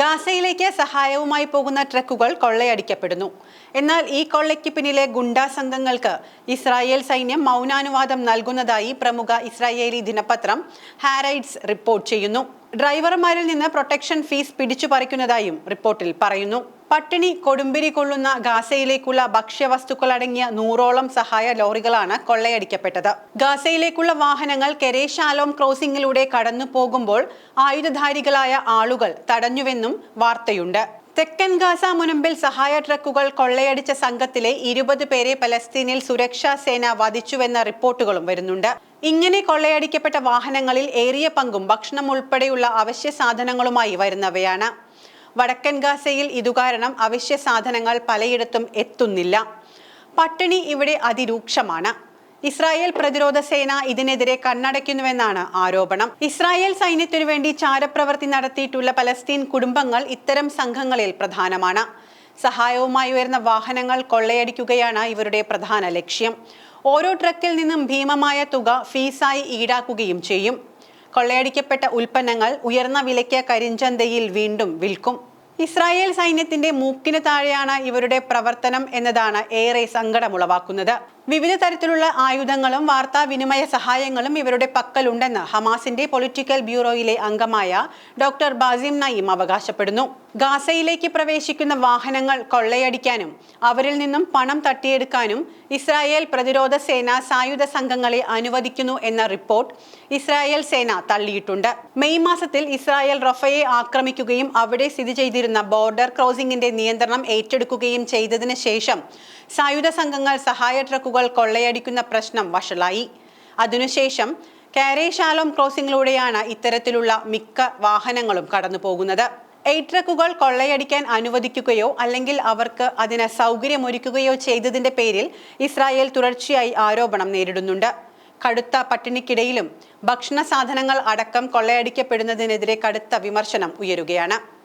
ഗാസയിലേക്ക് സഹായവുമായി പോകുന്ന ട്രക്കുകൾ കൊള്ളയടിക്കപ്പെടുന്നു. എന്നാൽ ഈ കൊള്ളയ്ക്ക് പിന്നിലെ ഗുണ്ടാ സംഘങ്ങൾക്ക് ഇസ്രായേൽ സൈന്യം മൗനാനുവാദം നൽകുന്നതായി പ്രമുഖ ഇസ്രായേലി ദിനപത്രം ഹാരൈഡ്സ് റിപ്പോർട്ട് ചെയ്യുന്നു. ഡ്രൈവർമാരിൽ നിന്ന് പ്രൊട്ടക്ഷൻ ഫീസ് പിടിച്ചു പറിക്കുന്നതായും റിപ്പോർട്ടിൽ പറയുന്നു. പട്ടിണി കൊടുമ്പിരി കൊള്ളുന്ന ഗാസയിലേക്കുള്ള ഭക്ഷ്യവസ്തുക്കൾ അടങ്ങിയ നൂറോളം സഹായ ലോറികളാണ് കൊള്ളയടിക്കപ്പെട്ടത്. ഗാസയിലേക്കുള്ള വാഹനങ്ങൾ കെരേശാലോം ക്രോസിംഗിലൂടെ കടന്നു പോകുമ്പോൾ ആയുധധാരികളായ ആളുകൾ തടഞ്ഞുവെന്നും വാർത്തയുണ്ട്. തെക്കൻ ഗാസ മുനമ്പിൽ സഹായ ട്രക്കുകൾ കൊള്ളയടിച്ച സംഘത്തിലെ ഇരുപത് പേരെ പലസ്തീനിൽ സുരക്ഷാ സേന വധിച്ചുവെന്ന റിപ്പോർട്ടുകളും വരുന്നുണ്ട്. ഇങ്ങനെ കൊള്ളയടിക്കപ്പെട്ട വാഹനങ്ങളിൽ ഏറിയ പങ്കും ഭക്ഷണം ഉൾപ്പെടെയുള്ള അവശ്യ സാധനങ്ങളുമായി വരുന്നവയാണ്. വടക്കൻ ഗാസയിൽ ഇതുകാരണം അവശ്യ സാധനങ്ങൾ പലയിടത്തും എത്തുന്നില്ല. പട്ടിണി ഇവിടെ അതിരൂക്ഷമാണ്. ഇസ്രായേൽ പ്രതിരോധ സേന ഇതിനെതിരെ കണ്ണടയ്ക്കുന്നുവെന്നാണ് ആരോപണം. ഇസ്രായേൽ സൈന്യത്തിനു വേണ്ടി ചാരപ്രവൃത്തി നടത്തിയിട്ടുള്ള പലസ്തീൻ കുടുംബങ്ങൾ ഇത്തരം സംഘങ്ങളിൽ പ്രധാനമാണ്. സഹായവുമായി ഉയർന്ന വാഹനങ്ങൾ കൊള്ളയടിക്കുകയാണ് ഇവരുടെ പ്രധാന ലക്ഷ്യം. ഓരോ ട്രക്കിൽ നിന്നും ഭീമമായ തുക ഫീസായി ഈടാക്കുകയും ചെയ്യും. കൊള്ളയടിക്കപ്പെട്ട ഉൽപ്പന്നങ്ങൾ ഉയർന്ന വിലയ്ക്ക് കരിഞ്ചന്തയിൽ വീണ്ടും വിൽക്കും. ഇസ്രായേൽ സൈന്യത്തിന്റെ മൂക്കിന് താഴെയാണ് ഇവരുടെ പ്രവർത്തനം എന്നതാണ് ഏറെ സങ്കടമുളവാക്കുന്നത്. വിവിധ തരത്തിലുള്ള ആയുധങ്ങളും വാർത്താവിനിമയ സഹായങ്ങളും ഇവരുടെ പക്കലുണ്ടെന്ന് ഹമാസിന്റെ പൊളിറ്റിക്കൽ ബ്യൂറോയിലെ അംഗമായ ഡോക്ടർ ബാസിം നയീം അവകാശപ്പെടുന്നു. ഗാസയിലേക്ക് പ്രവേശിക്കുന്ന വാഹനങ്ങൾ കൊള്ളയടിക്കാനും അവരിൽ നിന്നും പണം തട്ടിയെടുക്കാനും ഇസ്രായേൽ പ്രതിരോധ സേന സായുധ സംഘങ്ങളെ അനുവദിക്കുന്നു എന്ന റിപ്പോർട്ട് ഇസ്രായേൽ സേന തള്ളിയിട്ടുണ്ട്. മെയ് മാസത്തിൽ ഇസ്രായേൽ റഫയെ ആക്രമിക്കുകയും അവിടെ സ്ഥിതി ചെയ്തിരുന്ന ബോർഡർ ക്രോസിംഗിന്റെ നിയന്ത്രണം ഏറ്റെടുക്കുകയും ചെയ്തതിനു ശേഷം സായുധ സംഘങ്ങൾ സഹായ ട്രക്കുകൾ കൊള്ളയടിക്കുന്ന പ്രശ്നം വഷളായി. അതിനുശേഷം കാരേശാലോം ക്രോസിംഗിലൂടെയാണ് ഇത്തരത്തിലുള്ള മിക്ക വാഹനങ്ങളും കടന്നു പോകുന്നത് എയ്റ്റ് ട്രക്കുകൾ കൊള്ളയടിക്കാൻ അനുവദിക്കുകയോ അല്ലെങ്കിൽ അവർക്ക് അതിന് സൗകര്യമൊരുക്കുകയോ ചെയ്തതിന്റെ പേരിൽ ഇസ്രായേൽ തുടർച്ചയായി ആരോപണം നേരിടുന്നുണ്ട്. കടുത്ത പട്ടിണിക്കിടയിലും ഭക്ഷണ സാധനങ്ങൾ അടക്കം കൊള്ളയടിക്കപ്പെടുന്നതിനെതിരെ കടുത്ത വിമർശനം ഉയരുകയാണ്.